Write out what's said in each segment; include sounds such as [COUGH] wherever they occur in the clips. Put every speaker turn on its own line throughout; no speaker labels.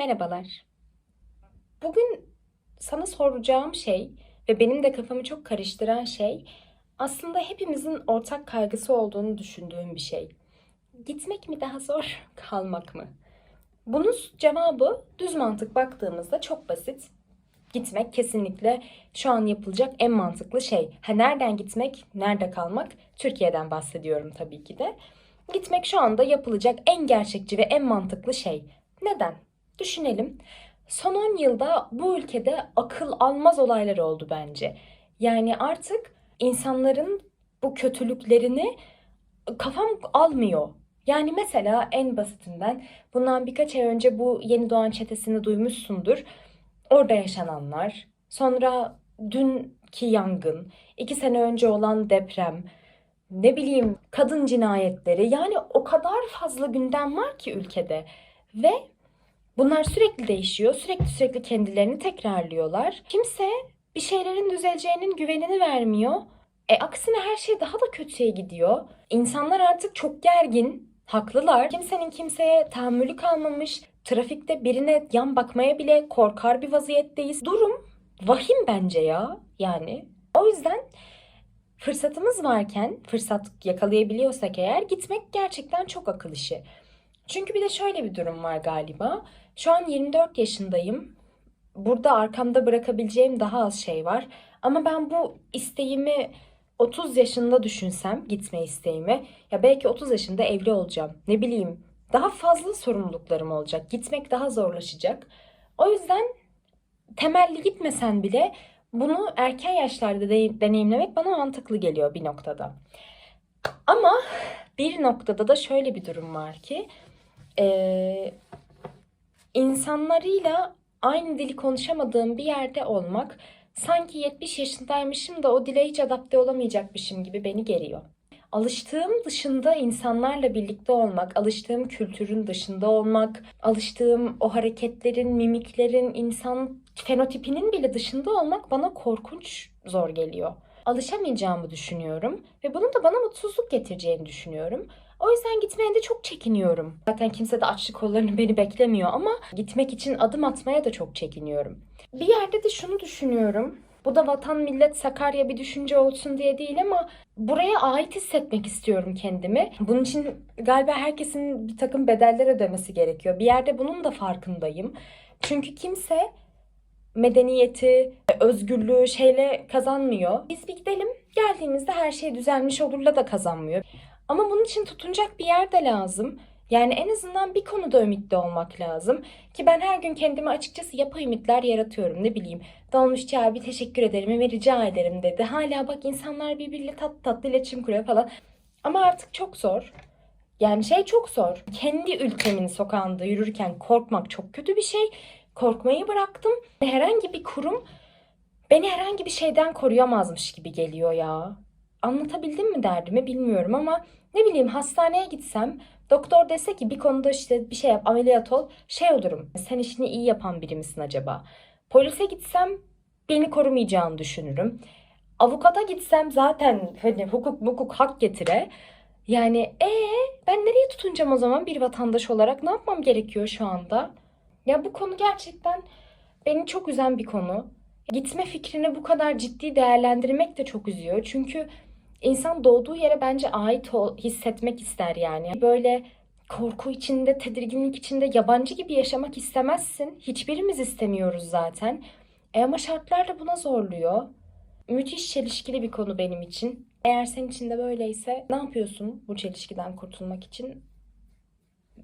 Merhabalar. Bugün sana soracağım şey ve benim de kafamı çok karıştıran şey aslında hepimizin ortak kaygısı olduğunu düşündüğüm bir şey. Gitmek mi daha zor, [LAUGHS] kalmak mı? Bunun cevabı düz mantık baktığımızda çok basit. Gitmek kesinlikle şu an yapılacak en mantıklı şey. Ha nereden gitmek, nerede kalmak? Türkiye'den bahsediyorum tabii ki de. Gitmek şu anda yapılacak en gerçekçi ve en mantıklı şey. Neden? Düşünelim. Son 10 yılda bu ülkede akıl almaz olaylar oldu bence. Yani artık insanların bu kötülüklerini kafam almıyor. Yani mesela en basitinden bundan birkaç ay önce bu yeni doğan çetesini duymuşsundur. Orada yaşananlar, sonra dünkü yangın, iki sene önce olan deprem, ne bileyim kadın cinayetleri yani o kadar fazla gündem var ki ülkede ve bunlar sürekli değişiyor. Sürekli sürekli kendilerini tekrarlıyorlar. Kimse bir şeylerin düzeleceğinin güvenini vermiyor. E aksine her şey daha da kötüye gidiyor. İnsanlar artık çok gergin, haklılar. Kimsenin kimseye tahammülü kalmamış. Trafikte birine yan bakmaya bile korkar bir vaziyetteyiz. Durum vahim bence ya yani. O yüzden fırsatımız varken, fırsat yakalayabiliyorsak eğer gitmek gerçekten çok akıl işi. Çünkü bir de şöyle bir durum var galiba. Şu an 24 yaşındayım. Burada arkamda bırakabileceğim daha az şey var. Ama ben bu isteğimi 30 yaşında düşünsem, gitme isteğimi, ya belki 30 yaşında evli olacağım. Ne bileyim, daha fazla sorumluluklarım olacak. Gitmek daha zorlaşacak. O yüzden temelli gitmesen bile bunu erken yaşlarda de- deneyimlemek bana mantıklı geliyor bir noktada. Ama bir noktada da şöyle bir durum var ki eee, insanlarıyla aynı dili konuşamadığım bir yerde olmak sanki 70 yaşındaymışım da o dile hiç adapte olamayacakmışım gibi beni geriyor. Alıştığım dışında insanlarla birlikte olmak, alıştığım kültürün dışında olmak, alıştığım o hareketlerin, mimiklerin, insan fenotipinin bile dışında olmak bana korkunç zor geliyor. Alışamayacağımı düşünüyorum ve bunun da bana mutsuzluk getireceğini düşünüyorum. O yüzden gitmeye de çok çekiniyorum. Zaten kimse de açlık kollarını beni beklemiyor ama gitmek için adım atmaya da çok çekiniyorum. Bir yerde de şunu düşünüyorum. Bu da vatan millet Sakarya bir düşünce olsun diye değil ama buraya ait hissetmek istiyorum kendimi. Bunun için galiba herkesin bir takım bedeller ödemesi gerekiyor. Bir yerde bunun da farkındayım. Çünkü kimse medeniyeti, özgürlüğü şeyle kazanmıyor. Biz bir gidelim, geldiğimizde her şey düzelmiş olurla da kazanmıyor. Ama bunun için tutunacak bir yer de lazım. Yani en azından bir konuda ümitli olmak lazım. Ki ben her gün kendime açıkçası yapay ümitler yaratıyorum. Ne bileyim Dolmuşçu abi teşekkür ederim ve rica ederim dedi. Hala bak insanlar birbiriyle tatlı tatlı iletişim kuruyor falan. Ama artık çok zor. Yani şey çok zor. Kendi ülkemin sokağında yürürken korkmak çok kötü bir şey. Korkmayı bıraktım. Herhangi bir kurum beni herhangi bir şeyden koruyamazmış gibi geliyor ya. Anlatabildim mi derdimi bilmiyorum ama ne bileyim hastaneye gitsem doktor dese ki bir konuda işte bir şey yap ameliyat ol şey olurum. Sen işini iyi yapan biri misin acaba? Polise gitsem beni korumayacağını düşünürüm. Avukata gitsem zaten hani hukuk hukuk hak getire. Yani e ben nereye tutunacağım o zaman bir vatandaş olarak? Ne yapmam gerekiyor şu anda? Ya bu konu gerçekten beni çok üzen bir konu. Gitme fikrini bu kadar ciddi değerlendirmek de çok üzüyor. Çünkü insan doğduğu yere bence ait ol, hissetmek ister yani. Böyle korku içinde, tedirginlik içinde yabancı gibi yaşamak istemezsin. Hiçbirimiz istemiyoruz zaten. E ama şartlar da buna zorluyor. Müthiş çelişkili bir konu benim için. Eğer senin için de böyleyse ne yapıyorsun bu çelişkiden kurtulmak için?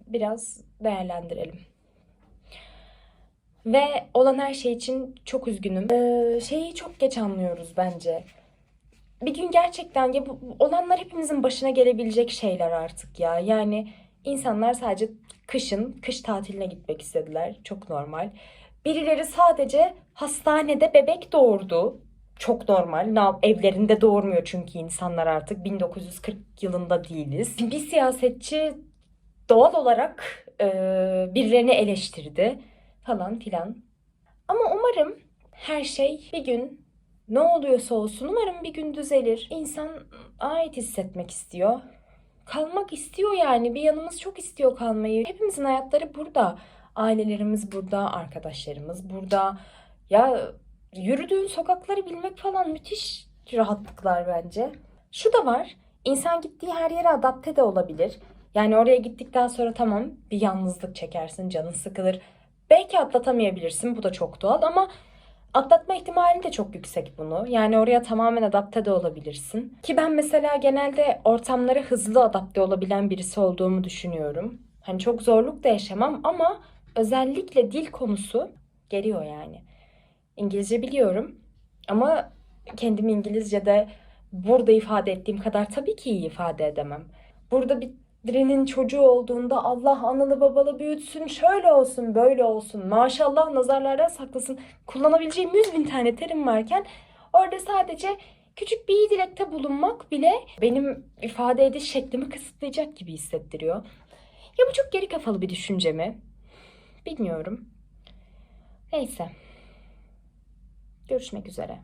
Biraz değerlendirelim. Ve olan her şey için çok üzgünüm. Ee, şeyi çok geç anlıyoruz bence. Bir gün gerçekten ya bu olanlar hepimizin başına gelebilecek şeyler artık ya. Yani insanlar sadece kışın kış tatiline gitmek istediler. Çok normal. Birileri sadece hastanede bebek doğurdu. Çok normal. Evlerinde doğurmuyor çünkü insanlar artık 1940 yılında değiliz. Bir siyasetçi doğal olarak e, birilerini eleştirdi falan filan. Ama umarım her şey bir gün ne oluyorsa olsun umarım bir gün düzelir. İnsan ait hissetmek istiyor. Kalmak istiyor yani. Bir yanımız çok istiyor kalmayı. Hepimizin hayatları burada. Ailelerimiz burada, arkadaşlarımız burada. Ya yürüdüğün sokakları bilmek falan müthiş rahatlıklar bence. Şu da var. İnsan gittiği her yere adapte de olabilir. Yani oraya gittikten sonra tamam bir yalnızlık çekersin, canın sıkılır. Belki atlatamayabilirsin. Bu da çok doğal ama atlatma ihtimali de çok yüksek bunu. Yani oraya tamamen adapte de olabilirsin. Ki ben mesela genelde ortamlara hızlı adapte olabilen birisi olduğumu düşünüyorum. Hani çok zorluk da yaşamam ama özellikle dil konusu geliyor yani. İngilizce biliyorum ama kendimi İngilizce'de burada ifade ettiğim kadar tabii ki iyi ifade edemem. Burada bir birinin çocuğu olduğunda Allah analı babalı büyütsün, şöyle olsun, böyle olsun, maşallah nazarlardan saklasın kullanabileceğim yüz bin tane terim varken orada sadece küçük bir iyi dilekte bulunmak bile benim ifade ediş şeklimi kısıtlayacak gibi hissettiriyor. Ya bu çok geri kafalı bir düşünce mi? Bilmiyorum. Neyse. Görüşmek üzere.